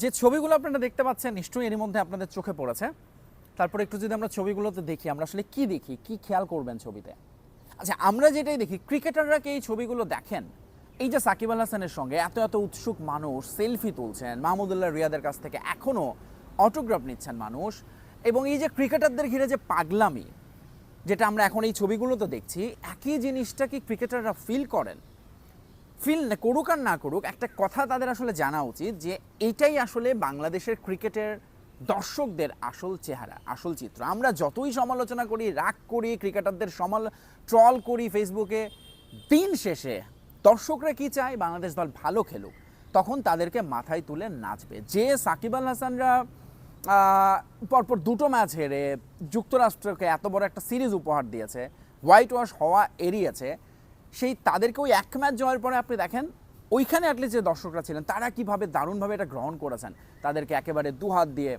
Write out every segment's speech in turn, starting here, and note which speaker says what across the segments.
Speaker 1: যে ছবিগুলো আপনারা দেখতে পাচ্ছেন নিশ্চয়ই এর মধ্যে আপনাদের চোখে পড়েছে। তারপর একটু যদি আমরা ছবিগুলোতে দেখি, আমরা আসলে কি দেখি, কি খেয়াল করবেন ছবিতে? আচ্ছা আমরা যেটাই দেখি, ক্রিকেটাররা কি এই ছবিগুলো দেখেন? এই যে সাকিব আল হাসানের সঙ্গে এত এত উৎসুক মানুষ, সেলফি তুলছেন, মাহমুদুল্লাহ রিয়াদের কাছ থেকে এখনও অটোগ্রাফ নিচ্ছেন মানুষ এবং এই যে ক্রিকেটারদের ঘিরে যে পাগলামি, যেটা আমরা এখন এই ছবিগুলোতে দেখছি, একই জিনিসটা কি ক্রিকেটাররা ফিল করেন? ফিল করুক আর না করুক, একটা কথা তাদের আসলে জানা উচিত যে এটাই আসলে বাংলাদেশের ক্রিকেটের দর্শকদের আসল চেহারা, আসল চিত্র। আমরা যতই সমালোচনা করি, রাগ করি, ক্রিকেটারদের সমাল, ট্রল করি ফেসবুকে দিন শেষে দর্শকরা কি চায়? বাংলাদেশ দল ভালো খেলুক। তখন তাদেরকে মাথায় তুলে নাচবে। যে সাকিব আল হাসানরা পরপর দুটো ম্যাচ হেরে যুক্তরাষ্ট্রকে এত বড় একটা সিরিজ উপহার দিয়েছে, হোয়াইট ওয়াশ হওয়া এড়িয়েছে সেই তাদেরকে ওই এক ম্যাচ জয়ের পরে আপনি দেখেন, ওইখানে অ্যাটলিস্ট যে দর্শকরা ছিলেন, তারা কীভাবে দারুণভাবে এটা গ্রহণ করেছেন, তাদেরকে একেবারে দুহাত দিয়ে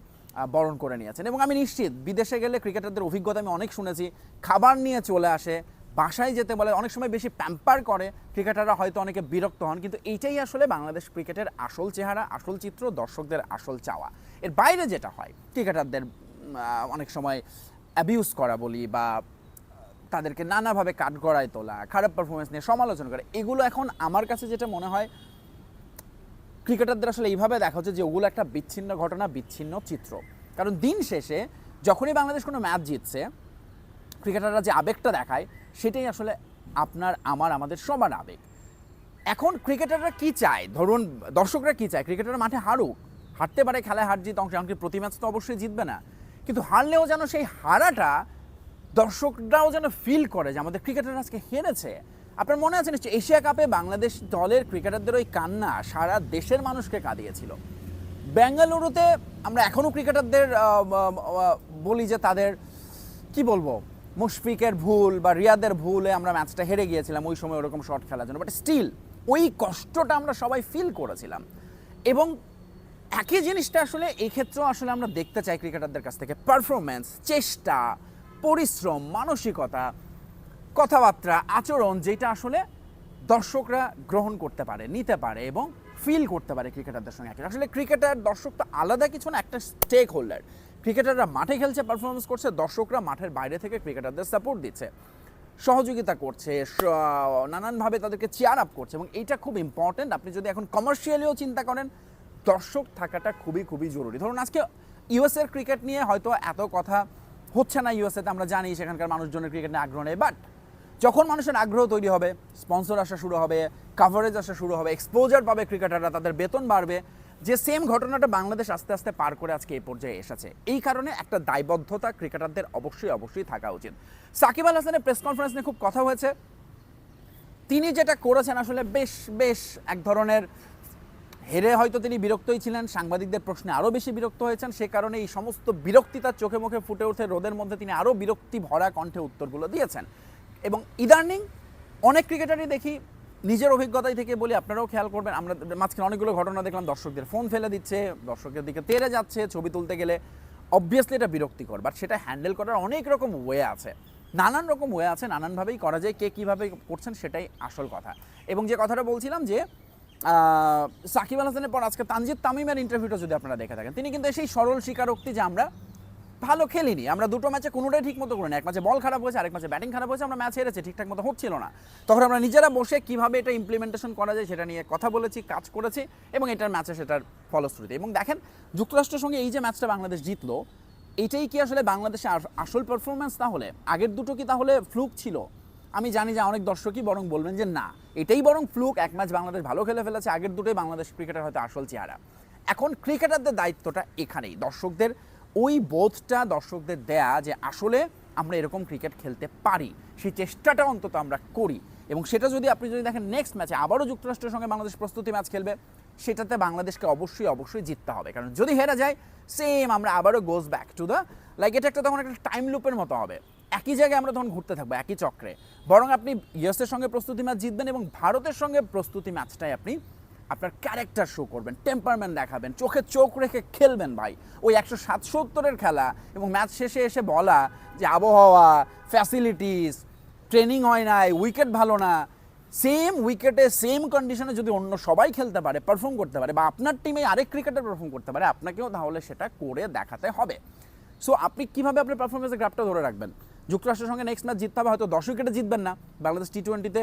Speaker 1: বরণ করে নিয়েছেন। এবং আমি নিশ্চিত, বিদেশে গেলে ক্রিকেটারদের অভিজ্ঞতা আমি অনেক শুনেছি, খাবার নিয়ে চলে আসে, বাসায় যেতে বলে অনেক সময় বেশি প্যাম্পার করে, ক্রিকেটাররা হয়তো অনেকে বিরক্ত হন, কিন্তু এইটাই আসলে বাংলাদেশ ক্রিকেটের আসল চেহারা, আসল চিত্র, দর্শকদের আসল চাওয়া। এর বাইরে যেটা হয়, ক্রিকেটারদের অনেক সময় অ্যাবিউজ করা বলি বা তাদেরকে নানাভাবে কাঠগড়ায় তোলা, খারাপ পারফরমেন্স নিয়ে সমালোচনা করে, এগুলো এখন আমার কাছে যেটা মনে হয় ক্রিকেটারদের আসলে এইভাবে দেখা হচ্ছে যে ওগুলো একটা বিচ্ছিন্ন ঘটনা, বিচ্ছিন্ন চিত্র। কারণ দিন শেষে যখনই বাংলাদেশ কোনো ম্যাচ জিতছে ক্রিকেটাররা যে আবেগটা দেখায়, সেটাই আসলে আপনার, আমার, আমাদের সবার আবেগ। এখন ক্রিকেটাররা কি চায়? ধরুন, দর্শকরা কি চায়? ক্রিকেটাররা মাঠে হারুক। হারতে পারে খেলায় হার জিত অংশ, এমনকি প্রতি ম্যাচ তো অবশ্যই জিতবে না। কিন্তু হারলেও যেন সেই হারাটা দর্শকরাও যেন ফিল করে যে আমাদের ক্রিকেটার আজকে হেরেছে। আপনার মনে আছে নিশ্চয়ই এশিয়া কাপে বাংলাদেশ দলের ক্রিকেটারদের ওই কান্না সারা দেশের মানুষকে কাঁদিয়েছিল। বেঙ্গালুরুতে আমরা এখনও ক্রিকেটারদের বলি যে তাদের, কি বলব, মুশফিকের ভুল বা রিয়াদের ভুলে আমরা ম্যাচটা হেরে গিয়েছিলাম, ওই সময় ওরকম শট খেলার জন্য। বাট স্টিল ওই কষ্টটা আমরা সবাই ফিল করেছিলাম। এবং একই জিনিসটা আসলে এই ক্ষেত্রেও আসলে আমরা দেখতে চাই ক্রিকেটারদের কাছ থেকে। পারফরমেন্স চেষ্টা পরিশ্রম, মানসিকতা, কথাবার্তা, আচরণ যেটা আসলে দর্শকরা গ্রহণ করতে পারে, নিতে পারে এবং ফিল করতে পারে ক্রিকেটারদের সঙ্গে একই। আসলে ক্রিকেটার, দর্শক তো আলাদা কিছু না, একটা স্টেক হোল্ডার ক্রিকেটাররা মাঠে খেলছে পারফরমেন্স করছে, দর্শকরা মাঠের বাইরে থেকে ক্রিকেটারদের সাপোর্ট দিচ্ছে। সহযোগিতা করছে নানানভাবে তাদেরকে চেয়ার আপ করছে এবং এইটা খুব ইম্পর্টেন্ট আপনি যদি এখন কমার্শিয়ালিও চিন্তা করেন, দর্শক থাকাটা খুবই খুবই জরুরি। ধরুন আজকে ইউএসএর ক্রিকেট নিয়ে হয়তো এত কথা হচ্ছে না ইউএসএতে আমরা জানি সেখানকার মানুষজনের ক্রিকেট নিয়ে আগ্রহ নেই বাট যখন মানুষের আগ্রহ তৈরি হবে স্পন্সর আসা শুরু হবে কাভারেজ আসা শুরু হবে এক্সপোজার পাবে ক্রিকেটাররা তাদের বেতন বাড়বে, যে সেম ঘটনাটা বাংলাদেশ আস্তে আস্তে পার করে আজকে এই পর্যায়ে এসেছে। এই কারণে একটা দায়বদ্ধতা ক্রিকেটারদের অবশ্যই অবশ্যই থাকা উচিত। সাকিব আল হাসানের প্রেস কনফারেন্স নিয়ে খুব কথা হয়েছে। তিনি যেটা করেছেন আসলে বেশ বেশ এক ধরনের হেরে হয়তো তিনি বিরক্তই ছিলেন, সাংবাদিকদের প্রশ্নে আরও বেশি বিরক্ত হয়েছেন, সে কারণে এই সমস্ত বিরক্তি তার চোখে মুখে ফুটে ওঠে, রোদের মধ্যে তিনি আরও বিরক্তি ভরা কণ্ঠে উত্তরগুলো দিয়েছেন। এবং ইদানিং অনেক ক্রিকেটারই দেখি নিজের অভিজ্ঞতাই থেকে বলি, আপনারাও খেয়াল করবেন, আমরা মাঝখানে অনেকগুলো ঘটনা দেখলাম, দর্শকদের ফোন ফেলে দিচ্ছে, দর্শকের দিকে তেরে যাচ্ছে, ছবি তুলতে গেলে অবভিয়াসলি এটা বিরক্তিকর বাট সেটা হ্যান্ডেল করার অনেক রকম ওয়ে আছে। নানান রকম ওয়ে আছে, নানানভাবেই করা যায়, কে কীভাবে করছেন সেটাই আসল কথা। এবং যে কথাটা বলছিলাম যে সাকিব আল হাসানের পর আজকে তানজিদ তামিমের ইন্টারভিউটা যদি আপনারা দেখে থাকেন, তিনি কিন্তু সেই সরল স্বীকারোক্তি যে আমরা ভালো খেলিনি, আমরা দুটো ম্যাচে কোনোটাই ঠিক মতো করিনি। এক ম্যাচে বল খারাপ হয়েছে, আরেক ম্যাচে ব্যাটিং খারাপ হয়েছে, আমরা ম্যাচ হেরেছি, ঠিকঠাক মতো হচ্ছিল না। তখন আমরা নিজেরা বসে কীভাবে এটা ইমপ্লিমেন্টেশন করা যায় সেটা নিয়ে কথা বলেছি, কাজ করেছি এবং এটার ম্যাচে সেটার ফলশ্রুতি। এবং দেখেন, যুক্তরাষ্ট্রের সঙ্গে এই যে ম্যাচটা বাংলাদেশ জিতলো এইটাই কি আসলে বাংলাদেশে আসল পারফরমেন্স তাহলে? আগের দুটো কি তাহলে ফ্লুক ছিল? আমি জানি যে অনেক দর্শকই বরং বলবেন যে না, এটাই বরং ফ্লুক এক ম্যাচ বাংলাদেশ ভালো খেলে ফেলেছে, আগের দুটোই বাংলাদেশ ক্রিকেটার হয়তো আসল চেহারা। এখন ক্রিকেটারদের দায়িত্বটা এখানেই। দর্শকদের ওই বোধটা দর্শকদের দেয়া যে আসলে আমরা এরকম ক্রিকেট খেলতে পারি, সেই চেষ্টাটা অন্তত আমরা করি। এবং সেটা যদি আপনি যদি দেখেন নেক্সট ম্যাচে আবারও যুক্তরাষ্ট্রের সঙ্গে বাংলাদেশ প্রস্তুতি ম্যাচ খেলবে, সেটাতে বাংলাদেশকে অবশ্যই অবশ্যই জিততে হবে। কারণ যদি হেরা যায় সেম আমরা আবারও goes back to the like এটা একটা তখন একটা টাইম লুপের মতো হবে। একই জায়গায় আমরা তখন ঘুরতে থাকব, একই চক্রে। বরং আপনি ইউএসের সঙ্গে প্রস্তুতি ম্যাচ জিতবেন এবং ভারতের সঙ্গে প্রস্তুতি ম্যাচটাই আপনি আপনার ক্যারেক্টার শো করবেন টেম্পারমেন্ট দেখাবেন, চোখে চোখ রেখে খেলবেন ভাই। ওই একশো সাতসত্তরের খেলা এবং ম্যাচ শেষে এসে বলা যে আবহাওয়া ফ্যাসিলিটিস ট্রেনিং হয় নাই উইকেট ভালো না সেম উইকেটে সেম কন্ডিশনে যদি অন্য সবাই খেলতে পারে পারফর্ম করতে পারে বা আপনার টিমে আরেক ক্রিকেটার পারফর্ম করতে পারে, আপনাকেও তাহলে সেটা করে দেখাতে হবে। সো আপনি কীভাবে আপনার পারফরমেন্সের গ্রাফটা ধরে রাখবেন? যুক্তরাষ্ট্রের সঙ্গে নেক্সট ম্যাচ জিততে হবে, হয়তো দশ উইকেটে জিতবেন না। বাংলাদেশ টি টোয়েন্টিতে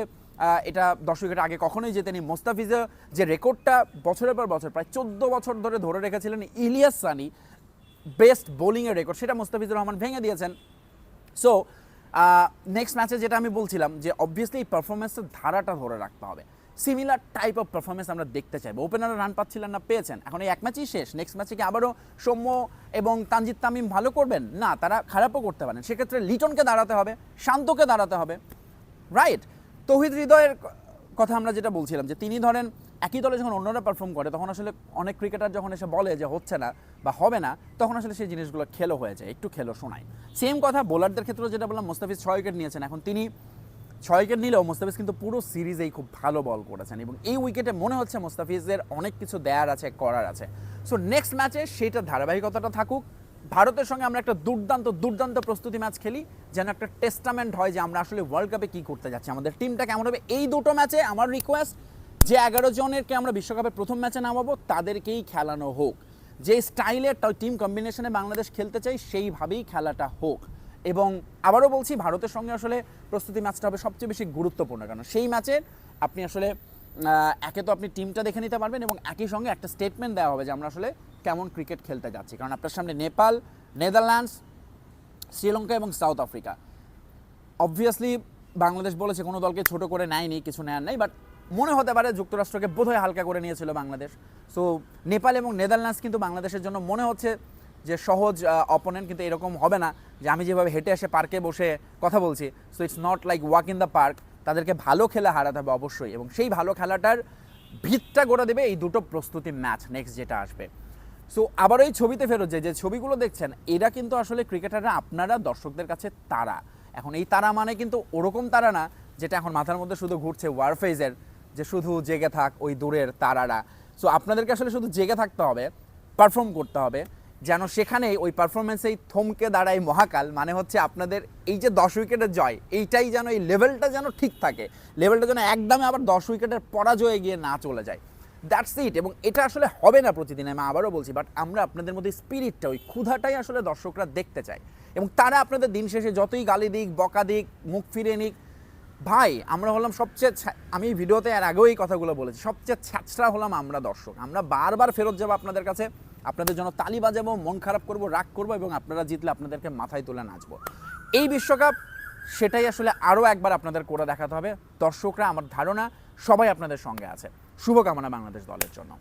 Speaker 1: এটা দশ উইকেট আগে কখনোই জেতেনি। মোস্তাফিজের যে রেকর্ডটা বছরের পর বছর, প্রায় চোদ্দ বছর ধরে ধরে রেখেছিলেন ইলিয়াস সানি বেস্ট বোলিংয়ের রেকর্ড সেটা মোস্তাফিজুর রহমান ভেঙে দিয়েছেন। সো নেক্সট ম্যাচে যেটা আমি বলছিলাম, যে অবভিয়াসলি এই পারফরমেন্সের ধারাটা ধরে রাখতে হবে। সিমিলার টাইপ অফ পারফরমেন্স আমরা দেখতে চাইব। ওপেনাররা রান পাচ্ছিলেন না, পেয়েছেন। এখন এই এক ম্যাচই শেষ। নেক্সট ম্যাচে কি আবারও সৌম্য এবং তানজিদ তামিম ভালো করবেন? না, তারা খারাপও করতে পারেন। সেক্ষেত্রে লিটনকে দাঁড়াতে হবে, শান্তকে দাঁড়াতে হবে। রাইট তহিদ হৃদয়ের কথা আমরা যেটা বলছিলাম, যে তিনি ধরেন একই দলে যখন অন্যরা পারফর্ম করে, তখন আসলে অনেক ক্রিকেটার যখন এসে বলে যে হচ্ছে না বা হবে না, তখন আসলে সেই জিনিসগুলো খেলো হয়ে যায়। একটু খেলো শোনায়। সেম কথা বোলারদের ক্ষেত্রেও যেটা বললাম, মোস্তাফিজ ছয় উইকেট নিয়েছেন। এখন তিনি ছয় নিলেও মোস্তাফিজ কিন্তু পুরো সিরিজেই খুব ভালো বল করেছেন এবং এই উইকেটে মনে হচ্ছে মোস্তাফিজের অনেক কিছু দেয়ার আছে, করার আছে। সো নেক্সট ম্যাচে সেইটা ধারাবাহিকতাটা থাকুক। ভারতের সঙ্গে আমরা একটা দুর্দান্ত দুর্দান্ত প্রস্তুতি ম্যাচ খেলি, যেন একটা টেস্টামেন্ট হয় যে আমরা আসলে ওয়ার্ল্ড কাপে কী করতে যাচ্ছি। আমাদের টিমটা কেমন হবে? এই দুটো ম্যাচে আমার রিকোয়েস্ট যে এগারো জনেরকে আমরা বিশ্বকাপের প্রথম ম্যাচে নামাবো, তাদেরকেই খেলানো হোক। যে স্টাইলে টিম কম্বিনেশনে বাংলাদেশ খেলতে চাই, সেইভাবেই খেলাটা হোক। এবং আবারও বলছি, ভারতের সঙ্গে আসলে প্রস্তুতি ম্যাচটা হবে সবচেয়ে বেশি গুরুত্বপূর্ণ, কারণ সেই ম্যাচে আপনি আসলে একে তো আপনি টিমটা দেখে নিতে পারবেন এবং একই সঙ্গে একটা স্টেটমেন্ট দেওয়া হবে যে আমরা আসলে কেমন ক্রিকেট খেলতে যাচ্ছি। কারণ আপনার সামনে নেপাল, নেদারল্যান্ডস, শ্রীলঙ্কা এবং সাউথ আফ্রিকা। অবভিয়াসলি বাংলাদেশ বলেছে কোনো দলকে ছোট করে নেয়নি, কিছু নেয়ার নাই বাট মনে হতে পারে যুক্তরাষ্ট্রকে বোধহয় হালকা করে নিয়েছিল বাংলাদেশ। সো নেপাল এবং নেদারল্যান্ডস কিন্তু বাংলাদেশের জন্য মনে হচ্ছে যে সহজ অপোনেন্ট কিন্তু এরকম হবে না যে আমি যেভাবে হেঁটে এসে পার্কে বসে কথা বলছি। So it's not like walk in the park তাদেরকে ভালো খেলা হারাতে হবে অবশ্যই এবং সেই ভালো খেলাটার ভিতটা গড়ে দেবে এই দুটো প্রস্তুতি ম্যাচ নেক্সট যেটা আসবে। সো আবার এই ছবিতে ফেরত যে যে ছবিগুলো দেখছেন, এরা কিন্তু আসলে ক্রিকেটাররা আপনারা, দর্শকদের কাছে তারা। এখন এই তারা মানে কিন্তু ওরকম তারা না যেটা এখন মাথার মধ্যে শুধু ঘুরছে ওয়ারফেজের যে শুধু জেগে থাক ওই দূরের তারারা। সো আপনাদেরকে আসলে শুধু জেগে থাকতে হবে পারফর্ম করতে হবে। যেন সেখানে ওই পারফরমেন্সেই থমকে দাঁড়ায় মহাকাল মানে হচ্ছে আপনাদের এই যে দশ উইকেটের জয়, এইটাই যেন এই লেভেলটা যেন ঠিক থাকে। লেভেলটা যেন একদমে আবার দশ উইকেটের পরাজয়ে গিয়ে না চলে যায়। দ্যাটস ইট এবং এটা আসলে হবে না প্রতিদিন, আমি আবারও বলছি বাট আমরা আপনাদের মধ্যে স্পিরিটটা ওই ক্ষুধাটাই আসলে দর্শকরা দেখতে চায়। এবং তারা আপনাদের দিন শেষে যতই গালি দিক, বকা দিক, মুখ ফিরে নিক, ভাই, আমরা হলাম সবচেয়ে আমি ভিডিওতে এর আগেও এই কথাগুলো বলেছি, সবচেয়ে ছ্যাচরা হলাম আমরা দর্শক। আমরা বারবার ফেরত যাব আপনাদের কাছে। আপনাদের জন্য তালি বাজাবো, মন খারাপ করব, রাগ করব এবং আপনারা জিতলে আপনাদেরকে মাথায় তুলে নাচবো। এই বিশ্বকাপ, সেটাই আসলে আরও একবার আপনাদের করে দেখাতে হবে। দর্শকরা, আমার ধারণা, সবাই আপনাদের সঙ্গে আছে। শুভকামনা বাংলাদেশ দলের জন্য।